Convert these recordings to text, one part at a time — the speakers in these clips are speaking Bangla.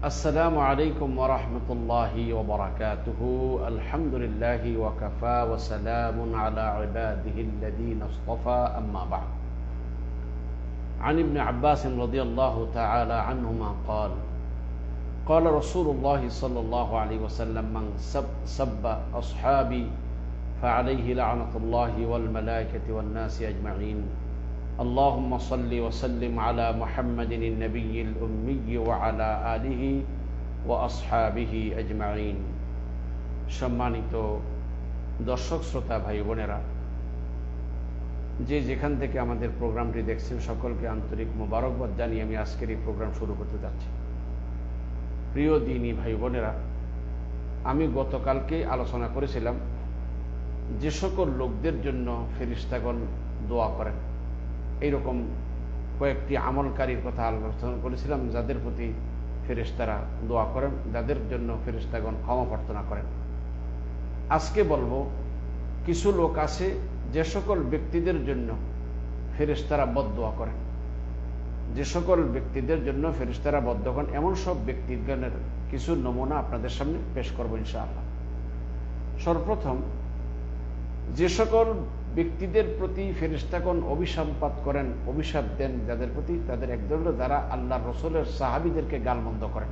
السلام عليكم ورحمة الله وبركاته. الحمد لله وكفى وسلام على عباده الذين اصطفى. أما بعد. عن ابن عباس رضي الله تعالى عنهما قال قال رسول الله صلى الله عليه وسلم من سب, سب أصحابي فعليه لعنة الله والملائكة والناس أجمعين. اللهم صل وسلم على محمد النبي الأمي وعلى آله وأصحابه أجمعين সম্মানিত দর্শক শ্রোতা ভাই বোনেরা যে যেখান থেকে আমাদের প্রোগ্রামটি দেখছেন সকলকে আন্তরিক মোবারকবাদ জানিয়ে আমি আজকের এই প্রোগ্রাম শুরু করতে যাচ্ছি প্রিয় দিনী ভাই বোনেরা আমি গতকালকে আলোচনা করেছিলাম যে সকল লোকদের জন্য ফেরিস্তাগণ দোয়া করেন এইরকম কয়েকটি আমলকারীর কথা আলোচনা করেছিলাম, যাদের প্রতি ফেরিস্তারা দোয়া করেন, যাদের জন্য ফেরিস্তাগণ ক্ষমা প্রার্থনা করেন। আজকে বলব, কিছু লোক আছে যে সকল ব্যক্তিদের জন্য ফেরিস্তারা বদোয়া করেন। যে সকল ব্যক্তিদের জন্য ফেরিস্তারা বদ্ধ করেন, এমন সব ব্যক্তিগণের কিছু নমুনা আপনাদের সামনে পেশ করব ইনশাআল্লাহ। সর্বপ্রথম, যে সকল ব্যক্তিদের প্রতি ফেরিস্তাগণ অভিসম্পাত করেন, অভিশাপ দেন যাদের প্রতি তাদের একদল যারা আল্লাহ রসুলের সাহাবিদেরকে গালমন্দ করেন।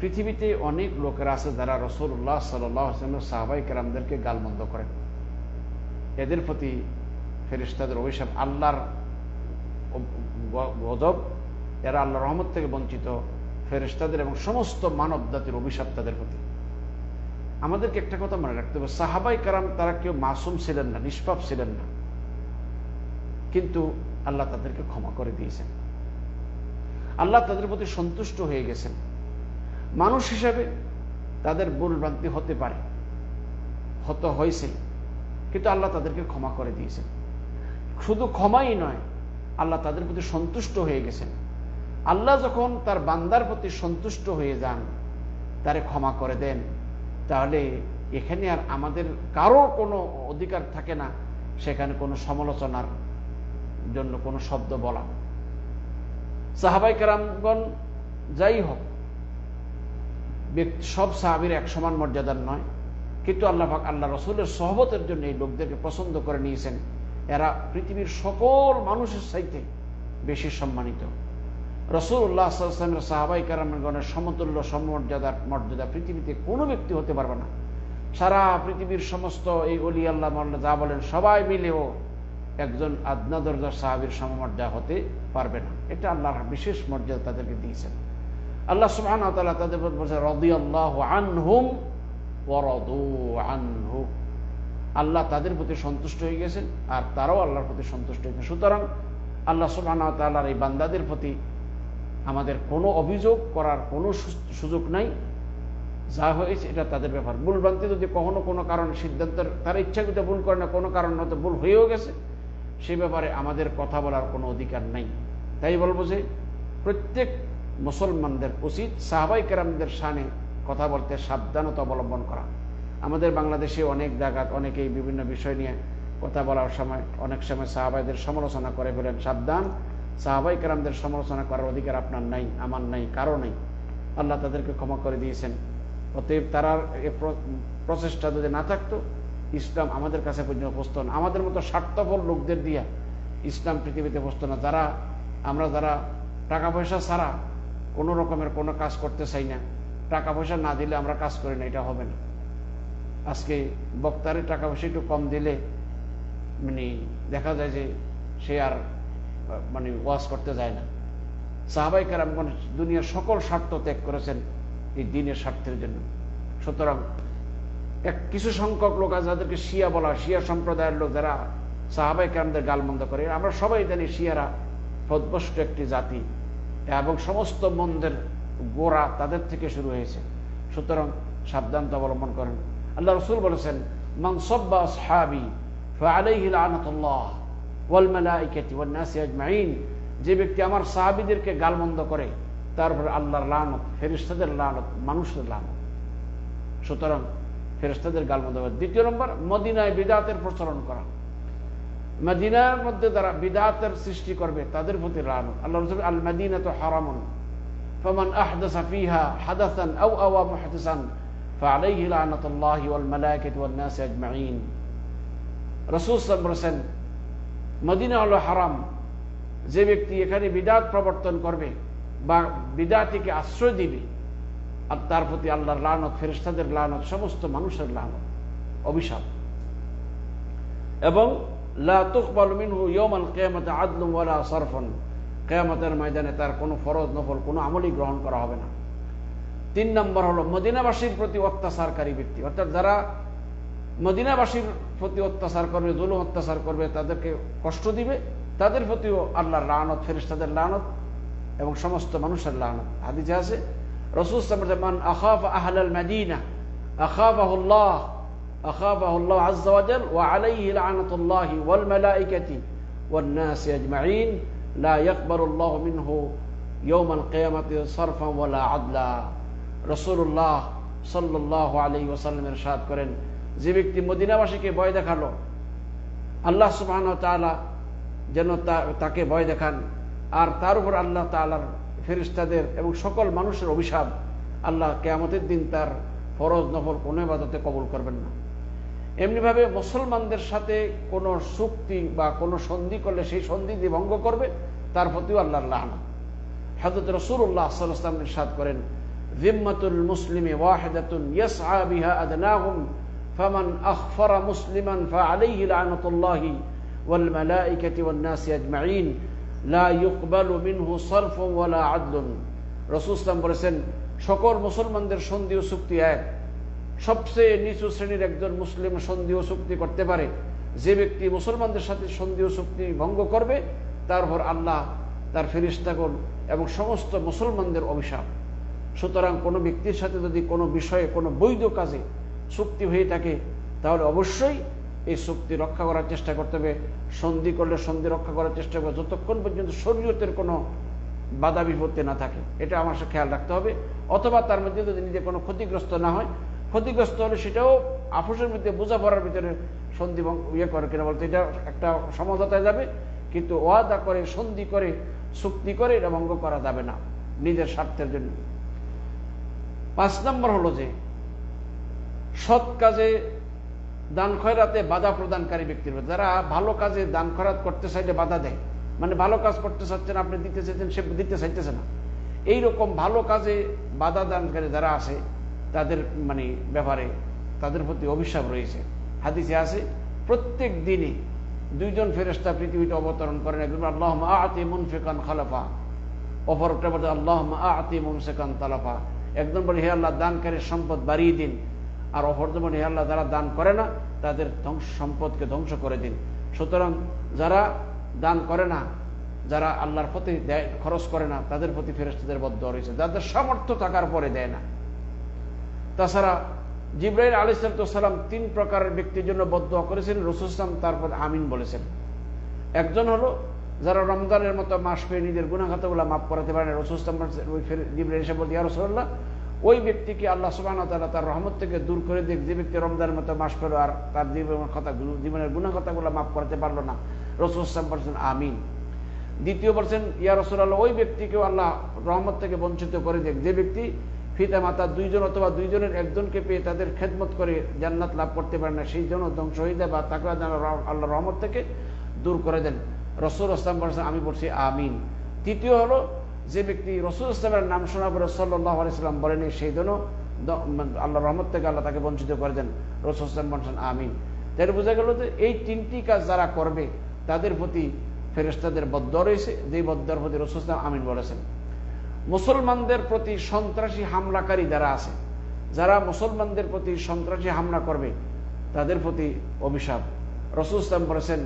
পৃথিবীতে অনেক লোকেরা আছে যারা রসুল্লাহ সাল্লামের সাহাবাই কেরামদেরকে গালমন্দ করেন। এদের প্রতি ফেরিস্তাদের অভিশাপ আল্লাহর গদব এরা আল্লাহ রহমত থেকে বঞ্চিত ফেরিস্তাদের এবং সমস্ত মানব জাতির অভিশাপ তাদের প্রতি। আমাদেরকে একটা কথা মনে রাখতে হবে। সাহাবাই কারাম, তারা কেউ মাসুম ছিলেন না, নিষ্পাপ ছিলেন না। কিন্তু আল্লাহ তাদেরকে ক্ষমা করে দিয়েছেন। আল্লাহ তাদের প্রতি সন্তুষ্ট হয়ে গেছেন। মানুষ হিসাবে তাদের ভুল ভ্রান্তি হতে পারে, হত হয়েছে, কিন্তু আল্লাহ তাদেরকে ক্ষমা করে দিয়েছেন। শুধু ক্ষমাই নয়, আল্লাহ তাদের প্রতি সন্তুষ্ট হয়ে গেছেন। আল্লাহ যখন তার বান্দার প্রতি সন্তুষ্ট হয়ে যান, তারে ক্ষমা করে দেন। তাহলে এখানে আর আমাদের কারও কোনো অধিকার থাকে না, সেখানে কোনো সমালোচনার জন্য কোনো শব্দ বলা। সাহাবাই কারামগণ যাই হোক সব সাহাবির এক সমান মর্যাদার নয়, কিন্তু আল্লাহ আল্লাহ রসুলের সহবতের জন্য এই লোকদেরকে পছন্দ করে নিয়েছেন। এরা পৃথিবীর সকল মানুষের সাইতে বেশি সম্মানিত। রসুল্লাহ সাল্লামের সাহাবাই কারামগণের সমতুল্য সমমর্যাদার মর্যাদা পৃথিবীতে কোনো ব্যক্তি হতে পারবে না। সারা পৃথিবীর সমস্ত এই অলি আল্লাহ মোল্লা যা বলেন সবাই মিলেও একজন আদনা দরজার সাহাবির সমমর্যাদা হতে পারবে না। এটা আল্লাহর বিশেষ মর্যাদা তাদেরকে দিয়েছেন। আল্লাহ সুবহান তাআলা তাদের বলছে রদি আল্লাহ আনহুম আল্লাহ তাদের প্রতি সন্তুষ্ট হয়ে গেছেন আর তারাও আল্লাহর প্রতি সন্তুষ্ট হয়েছেন। সুতরাং আল্লাহ সুবহান তাআলার এই বান্দাদের প্রতি আমাদের কোনো অভিযোগ করার কোনো সুযোগ নাই। যা হয়েছে এটা তাদের ব্যাপার। ভুলভ্রান্তি যদি কখনো কোনো কারণে সিদ্ধান্তের, তারা ইচ্ছাকৃত ভুল করে না, কোনো কারণ হয়তো ভুল হয়েও গেছে, সে ব্যাপারে আমাদের কথা বলার কোনো অধিকার নাই। তাই বলব যে প্রত্যেক মুসলমানদের উচিত, সাহাবাই কেরামদের সানে কথা বলতে সাবধানতা অবলম্বন করা। আমাদের বাংলাদেশে অনেক জায়গা, অনেকেই বিভিন্ন বিষয় নিয়ে কথা বলার সময়, অনেক সময় সাহাবাইদের সমালোচনা করে ফেলেন সাবধান সাহাবাই কেরামদের সমালোচনা করার অধিকার আপনার নাই, আমার নাই, কারও নেই। আল্লাহ তাদেরকে ক্ষমা করে দিয়েছেন। অতএব তারার প্রচেষ্টা যদি না থাকতো, ইসলাম আমাদের কাছে পর্যন্ত বসত না। আমাদের মতো স্বার্থপর লোকদের দিয়া ইসলাম পৃথিবীতে বসত না। যারা, আমরা যারা টাকা পয়সা ছাড়া কোনো রকমের কোনো কাজ করতে চাই না টাকা পয়সা না দিলে আমরা কাজ করি না, এটা হবে না। আজকে বক্তারে টাকা পয়সা একটু কম দিলে মানে দেখা যায় যে সে আর মানে ওয়াজ করতে যায় না। সাহাবাই কারাম দুনিয়ার সকল স্বার্থ ত্যাগ করেছেন এই দিনের স্বার্থের জন্য। সুতরাং এক কিছু সংখ্যক লোক আছে যাদেরকে শিয়া বলা শিয়া সম্প্রদায়ের লোক যারা সাহাবাই কারামদের গালমন্দ করে। আমরা সবাই জানি শিয়ারা পদভষ্ট একটি জাতি এবং সমস্ত মন্দের গোড়া তাদের থেকে শুরু হয়েছে। সুতরাং সাবধানতা অবলম্বন করেন। আল্লাহ রসুল বলেছেন মাংসব্বা সাহাবি আলাইহিল আনতুল্লাহ الله والملائكة والناس أجمعين যে ব্যক্তি আমার সাহাবিদেরকে গালমন্দ করে তারপর আল্লাহর লানত ফেরিস্তাদের লানত মানুষের লানত সুতরাং ফেরিস্তাদের গালমন্দ করে দ্বিতীয় নম্বর মদিনায় বিদাতের প্রচলন করা মদিনার মধ্যে যারা বিদাতের সৃষ্টি করবে তাদের প্রতি লানত আল্লাহ রসুল আল মদিনা তো হারামন فمن أحدث فيها حدثا أو أوى محدثا فعليه لعنة الله والملائكة والناس أجمعين রসুল বলেছেন মদিনা হলো হারাম। যে ব্যক্তি এখানে বিদাত প্রবর্তন করবে বা বিদাতিকে আশ্রয় দিবে, আর তার প্রতি আল্লাহর লানত ফেরিস্তাদের লানত, সমস্ত মানুষের লানত, অভিশাপ। এবং কেয়ামতের ময়দানে তার কোনো ফরজ নফল, কোনো আমলই গ্রহণ করা হবে না। তিন নম্বর হলো মদিনাবাসীর প্রতি অত্যাচারকারী ব্যক্তি। অর্থাৎ যারা মদিনাবাসীর প্রতি অত্যাচার করবে, জুলুম অত্যাচার করবে, তাদেরকে কষ্ট দিবে, তাদের প্রতিও আল্লাহর লানত ফেরিস্তাদের লানত এবং সমস্ত মানুষের লানত। হাদিসে আছে, রসুল মান আখাফ আহলাল মাদিনা আখাফাহুল্লাহ আখাফাহুল্লাহ আজ্জা ওয়াজাল, ওয়া আলাইহি লানাতুল্লাহি ওয়াল মালাইকাতি ওয়ান নাস আজমাইন লা ইয়াকবালুল্লাহু মিনহু ইয়াউমাল কিয়ামাতি সারফান ওয়ালা আদলা। রাসূলুল্লাহ সাল্লাল্লাহু আলাইহি ওয়াসাল্লাম ইরশাদ করেন যে ব্যক্তি মদিনাবাসীকে ভয় দেখাল, আল্লাহ সুবহানাহু ওয়া তাআলা যেন তাকে ভয় দেখান। আর তার উপর আল্লাহ তাআলার ফেরিস্তাদের এবং সকল মানুষের অভিশাপ আল্লাহ কেয়ামতের দিন তার ফরজ নফল কোনো ইবাদতে কবুল করবেন না। এমনিভাবে মুসলমানদের সাথে কোনো চুক্তি বা কোনো সন্ধি করলে সেই সন্ধি দিয়ে ভঙ্গ করবে, তার প্রতিও আল্লাহর লাহানা। হাজরত রসুল্লাহ সাল্লাম ইরশাদ করেন জিম্মাতুল মুসলিমে ওয়াহেদাতুন ইয়াসআ বিহা আদনাহুম ফামান আখফারা মুসলিমান ফাআলাইহি লানাতুল্লাহি ওয়াল মালাইকাতি ওয়ান নাসি আজমাইন লা ইউকবালু মিনহু সারফুন ওয়ালা আদলুন রাসূল সাল্লাল্লাহু বলেছেন, সকল মুসলমানদের সন্ধি ও চুক্তি এক। সবচেয়ে নিচু শ্রেণির একজন মুসলিম সন্ধি ও চুক্তি করতে পারে। যে ব্যক্তি মুসলমানদের সাথে সন্ধি ও চুক্তি ভঙ্গ করবে তারপর আল্লাহ, তার ফেরিস্তাগণ এবং সমস্ত মুসলমানদের অভিশাপ। সুতরাং কোনো ব্যক্তির সাথে যদি কোনো বিষয়ে কোনো বৈধ কাজে চুক্তি হয়ে থাকে, তাহলে অবশ্যই এই শক্তি রক্ষা করার চেষ্টা করতে হবে। সন্ধি করলে সন্ধি রক্ষা করার চেষ্টা করবে, যতক্ষণ পর্যন্ত শরীয়তের কোনো বাধা বিপত্তি না থাকে। এটা আমার খেয়াল রাখতে হবে। অথবা তার মধ্যে যদি নিজে কোনো ক্ষতিগ্রস্ত না হয়, ক্ষতিগ্রস্ত হলে সেটাও আপোষের মধ্যে বোঝাপড়ার ভিতরে সন্ধি ইয়ে করে কিনা বলতে, এটা একটা সমঝোতায় যাবে। কিন্তু ওয়াদা করে, সন্ধি করে, চুক্তি করে, এটা ভঙ্গ করা যাবে না নিজের স্বার্থের জন্য। পাঁচ নম্বর হলো যে সৎ কাজে দান খয়রাতে বাধা প্রদানকারী ব্যক্তির যারা ভালো কাজে দান খয়রাত করতে চাইলে বাধা দেয়। মানে ভালো কাজ করতে চাচ্ছেন, আপনি দিতে চাইছেন, সে দিতে চাইতেছে না। এইরকম ভালো কাজে বাধা দানকারী যারা আছে, তাদের মানে ব্যাপারে তাদের প্রতি অভিশাপ রয়েছে। হাদিসে আছে, প্রত্যেক দিনই দুইজন ফেরেস্তা পৃথিবীতে অবতরণ করেন। একজন আল্লাহ আতি মুনফিকান খালাফা। অপরটা বলতে আল্লাহ আতি মুনফিকান তালাফা। একজন বলে, হে আল্লাহ, দানকারীর সম্পদ বাড়িয়ে দিন। আর হে আল্লাহ যারা দান করে না, তাদের ধ্বংস সম্পদকে ধ্বংস করে দিন। সুতরাং যারা দান করে না, যারা আল্লাহর প্রতি দেয়, খরচ করে না, তাদের প্রতি ফেরেস্তাদের বদ্ধ রয়েছে। যাদের সামর্থ্য থাকার পরে দেয় না। তাছাড়া জিব্রাইল আলী সালাম তিন প্রকারের ব্যক্তির জন্য বদ্ধ করেছেন। রসুলাম তারপর আমিন বলেছেন। একজন হলো, যারা রমজানের মতো মাস পেয়ে নিজের গুণাঘাতগুলো মাফ করাতে পারেন রসুলাম জিব্রাইল এসে বলতে ওই ব্যক্তিকে আল্লাহ সুবাহ তালা তার রহমত থেকে দূর করে দিক। যে ব্যক্তি রমজানের মতো মাস পেল আর তার জীবনের কথা জীবনের গুণাঘাতাগুলো মাফ করাতে পারল না। রসুলাম বলছেন, আমিন। দ্বিতীয় বলছেন, ইয়া রসুল রসুল্লাহ ওই ব্যক্তিকেও আল্লাহ রহমত থেকে বঞ্চিত করে দেখ যে ব্যক্তি পিতা মাতা দুইজন অথবা দুইজনের একজনকে পেয়ে তাদের খেদমত করে জান্নাত লাভ করতে পারে না, সেই জন্য ধ্বংস হয়ে যায় বা তাকে আল্লাহ রহমত থেকে দূর করে দেন। রসুল ইসলাম বলছেন, আমি বলছি, আমিন। তৃতীয় হলো যে ব্যক্তি রসুল ইসলামের নাম শোনা পরে সাল্লাহ আলাইসাল্লাম বলেনি সেই জন্য আল্লাহ রহমত থেকে আল্লাহ তাকে বঞ্চিত করে দেন। রসুল ইসলাম বলছেন, আমিন। তাই বোঝা গেল যে এই তিনটি কাজ যারা করবে, তাদের প্রতি ফেরেস্তাদের বদ্ধ রয়েছে, যেই বদ্ধার প্রতি রসুল ইসলাম আমিন বলেছেন। মুসলমানদের প্রতি সন্ত্রাসী হামলাকারী যারা আছে, যারা মুসলমানদের প্রতি সন্ত্রাসী হামলা করবে, তাদের প্রতি অভিশাপ। রসুল ইসলাম বলেছেন,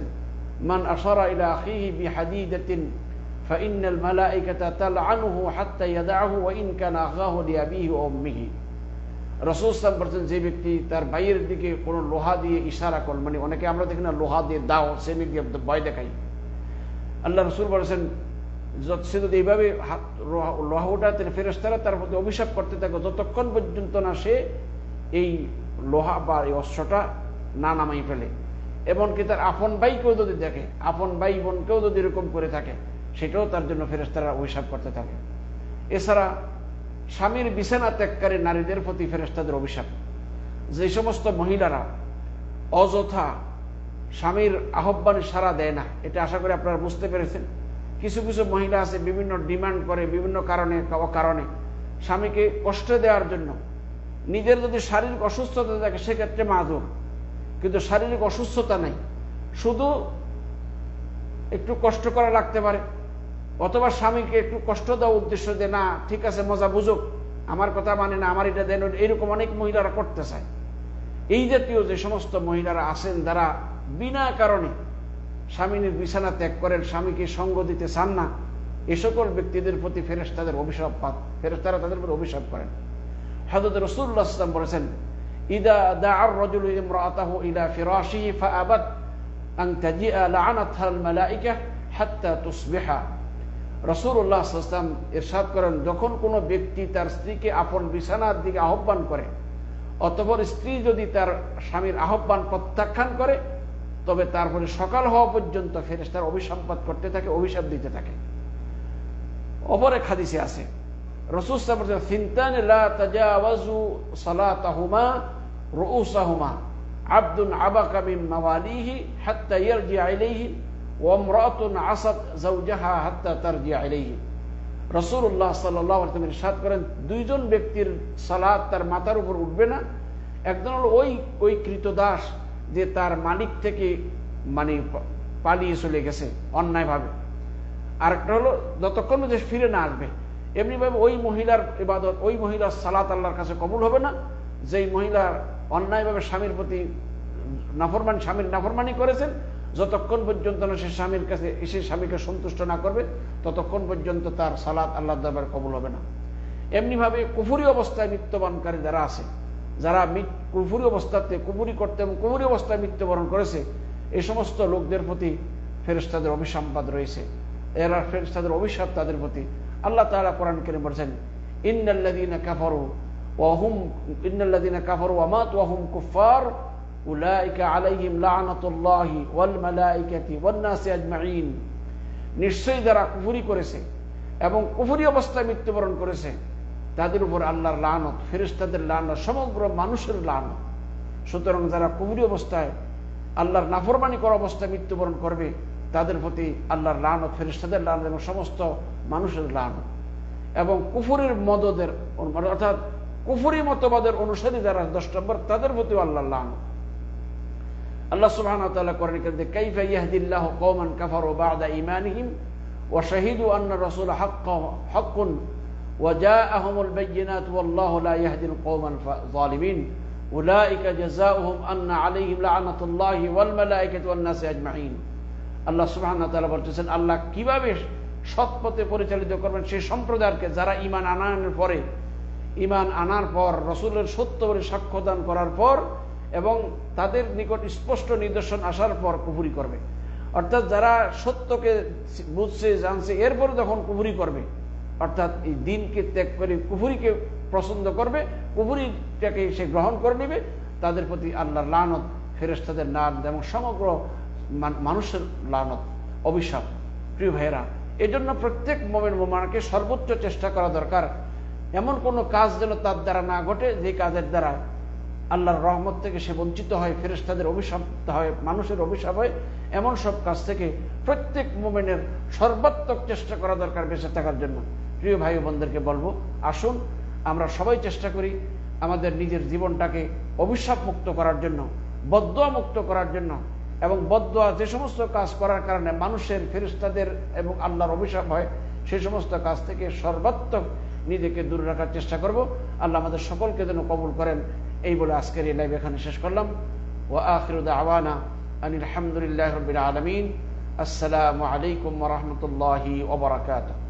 মান আশারা ইলা আখিহি বিহাদিদাতিন فإن الملائكة تلعنه حتى يدعه وإن كان أخاه لأبيه وأمه রসুল ইসলাম বলছেন যে ব্যক্তি তার ভাইয়ের দিকে কোনো লোহা দিয়ে ইশারা কর মানে অনেকে আমরা দেখি না লোহা দিয়ে দাও সে দিয়ে ভয় দেখাই আল্লাহ রসুল বলেছেন সে যদি এইভাবে হাত লোহা উঠাতে ফেরেস্তারা তার প্রতি অভিশাপ করতে থাকে যতক্ষণ পর্যন্ত না সে এই লোহা বা এই অস্ত্রটা না নামাই ফেলে এমনকি তার আপন ভাইকেও যদি দেখে আপন ভাই বোনকেও যদি এরকম করে থাকে সেটাও তার জন্য ফেরেস্তারা অভিশাপ করতে থাকে। এছাড়া স্বামীর বিছানা ত্যাগকারী নারীদের প্রতি ফেরেস্তাদের অভিশাপ। যে সমস্ত মহিলারা অযথা স্বামীর আহ্বানে সারা দেয় না, এটা আশা করি আপনারা বুঝতে পেরেছেন। কিছু কিছু মহিলা আছে, বিভিন্ন ডিমান্ড করে, বিভিন্ন কারণে কারণে স্বামীকে কষ্ট দেওয়ার জন্য। নিজের যদি শারীরিক অসুস্থতা থাকে, সেক্ষেত্রে মাদুর কিন্তু শারীরিক অসুস্থতা নেই। শুধু একটু কষ্ট করা লাগতে পারে। অথবা স্বামীকে একটু কষ্ট দেওয়া উদ্দেশ্য যে, না, ঠিক আছে, মজা বুঝুক। আমার কথা মানে না, আমার এটা দেন এরকম অনেক মহিলারা করতে চায়। এই জাতীয় যে সমস্ত মহিলারা আছেন যারা বিনা কারণে স্বামীর বিছানা ত্যাগ করেন, স্বামীকে সঙ্গ দিতে চান না, এ সকল ব্যক্তিদের প্রতি ফেরেস তাদের অভিশাপ পাত ফেরেস তারা তাদের প্রতি অভিশাপ করেন। হাজরত রসুল্লাহ ইসলাম বলেছেন, ইদা দা আর রজুল ইমরাতাহু ইলা ফিরাশিহি ফাআবাত আন তাজিআ মালাইকা হাত্তা তুসবিহা। রসুল্লাহ ইসলাম ইরশাদ করেন, যখন কোনো ব্যক্তি তার স্ত্রীকে আপন বিছানার দিকে আহ্বান করে, অতপর স্ত্রী যদি তার স্বামীর আহ্বান প্রত্যাখ্যান করে, তবে তারপরে সকাল হওয়া পর্যন্ত ফেরেস তার অভিসম্পাদ করতে থাকে, অভিশাপ দিতে থাকে। অপরে খাদিসে আছে, রসুল ফিনতান লা তাজাওয়াজু সালাতাহুমা রুউসাহুমা, আব্দুন আবাকা মিন মাওয়ালিহি ওয়া ইমরাতুন আসাদ যাওজাহা হাত্তা তারজিআ ইলাইহি রসুল্লাহ সাল্লাহ ইরশাদ করেন, দুইজন ব্যক্তির সালাদ তার মাথার উপর উঠবে না। একজন হলো ওই ওই কৃতদাস যে তার মালিক থেকে মানে পালিয়ে চলে গেছে অন্যায়ভাবে। আরেকটা হলো, যতক্ষণ যে ফিরে না আসবে। এমনিভাবে ওই মহিলার ইবাদত, ওই মহিলার সালাত আল্লাহর কাছে কবুল হবে না। যেই মহিলার অন্যায়ভাবে স্বামীর প্রতি নাফরমান, স্বামীর নাফরমানি করেছেন যতক্ষণ পর্যন্ত না সে স্বামীর কাছে এসে স্বামীকে সন্তুষ্ট না করবে, ততক্ষণ পর্যন্ত তার সালাত আল্লাহ দরবার কবুল হবে না। এমনিভাবে কুফুরি অবস্থায় মৃত্যুবরণকারী যারা আছে, যারা কুফুরি অবস্থাতে কুফুরি করতে এবং কুফুরি অবস্থায় মৃত্যুবরণ করেছে এই সমস্ত লোকদের প্রতি ফেরেস্তাদের অভিসম্পাদ রয়েছে। এরা ফেরেস্তাদের অভিশাপ তাদের প্রতি। আল্লাহ তালা কোরআন কেন বলছেন ইন্নাল্লাদিনা কাফারু ওয়াহুম ইন্নাল্লাদিনা কাফারু ওয়ামাত ওয়াহুম কুফার উলাইকা আলাইহিম ওয়াল মালাইকাতি ওয়ান নাসি আজমাইন। নিশ্চয়ই যারা কুফুরি করেছে এবং কুফুরি অবস্থায় মৃত্যুবরণ করেছে, তাদের উপর আল্লাহর লানত ফেরেস্তাদের লানত, সমগ্র মানুষের লানত। সুতরাং যারা কুফুরি অবস্থায় আল্লাহর নাফরমানি করা অবস্থায় মৃত্যুবরণ করবে, তাদের প্রতি আল্লাহর লানত ফেরিস্তাদের লানত এবং সমস্ত মানুষের লানত। এবং কুফুরের মদদের অর্থাৎ কুফুরি মতবাদের অনুসারী যারা দশ নম্বর, তাদের প্রতিও আল্লাহর লানত। আল্লাহ সুবহান করেন কিন্তু কাইফা ইয়াহদিল্লাহ কওমান কাফারু বাদা ঈমানিহিম ওয়া শাহিদু আন্না রাসূল হাক্ক, হাক্কুন ওয়া জাআহুমুল বাইয়িনাত ওয়াল্লাহু লা ইয়াহদিল কওমান যালিমিন। উলাইকা জাযাউহুম আন্না আলাইহিম লা'নাতুল্লাহি ওয়াল মালাইকাতি ওয়ান নাসি আজমাইন। আল্লাহ সুবহানাহু ওয়া তাআলা বলতেছেন, আল্লাহ কীভাবে সৎ পথে পরিচালিত করবেন সেই সম্প্রদায়কে যারা ঈমান আনানোর পরে, ঈমান আনার পর, রসুলের সত্য বলে সাক্ষ্য দান করার পর এবং তাদের নিকট স্পষ্ট নিদর্শন আসার পর কুফুরি করবে। অর্থাৎ যারা সত্যকে বুঝছে, জানছে এরপরে যখন কুফুরি করবে, অর্থাৎ এই দিনকে ত্যাগ করে কুফুরিকে পছন্দ করবে, কুফুরিটাকে সে গ্রহণ করে নেবে, তাদের প্রতি আল্লাহর লানত ফেরেস্তাদের নাম এবং সমগ্র মানুষের লানত, অভিশাপ। প্রিয় ভাইয়েরা, এজন্য প্রত্যেক মোমের মোমানকে সর্বোচ্চ চেষ্টা করা দরকার। এমন কোনো কাজ যেন তার দ্বারা না ঘটে, যে কাজের দ্বারা আল্লাহর রহমত থেকে সে বঞ্চিত হয় ফেরেস্তাদের অভিশাপ হয়, মানুষের অভিশাপ হয়, এমন সব কাজ থেকে প্রত্যেক মোমেনের সর্বাত্মক চেষ্টা করা দরকার বেঁচে থাকার জন্য। প্রিয় ভাই বোনদেরকে বলব, আসুন আমরা সবাই চেষ্টা করি আমাদের নিজের জীবনটাকে অভিশাপ মুক্ত করার জন্য বদুয়া মুক্ত করার জন্য এবং বদুয়া যে সমস্ত কাজ করার কারণে মানুষের ফেরিস্তাদের এবং আল্লাহর অভিশাপ হয় সেই সমস্ত কাজ থেকে সর্বাত্মক নিজেকে দূরে রাখার চেষ্টা করব। আল্লাহ আমাদের সকলকে যেন কবুল করেন। এই বলে আজকের এই লাইভ এখানে শেষ করলাম। ও আখিরুদ আওয়ানা আনিল আলহামদুলিল্লাহ রবিল আলমিন। আসসালামু আলাইকুম রহমতুল্লাহি ওবরাকাতুহ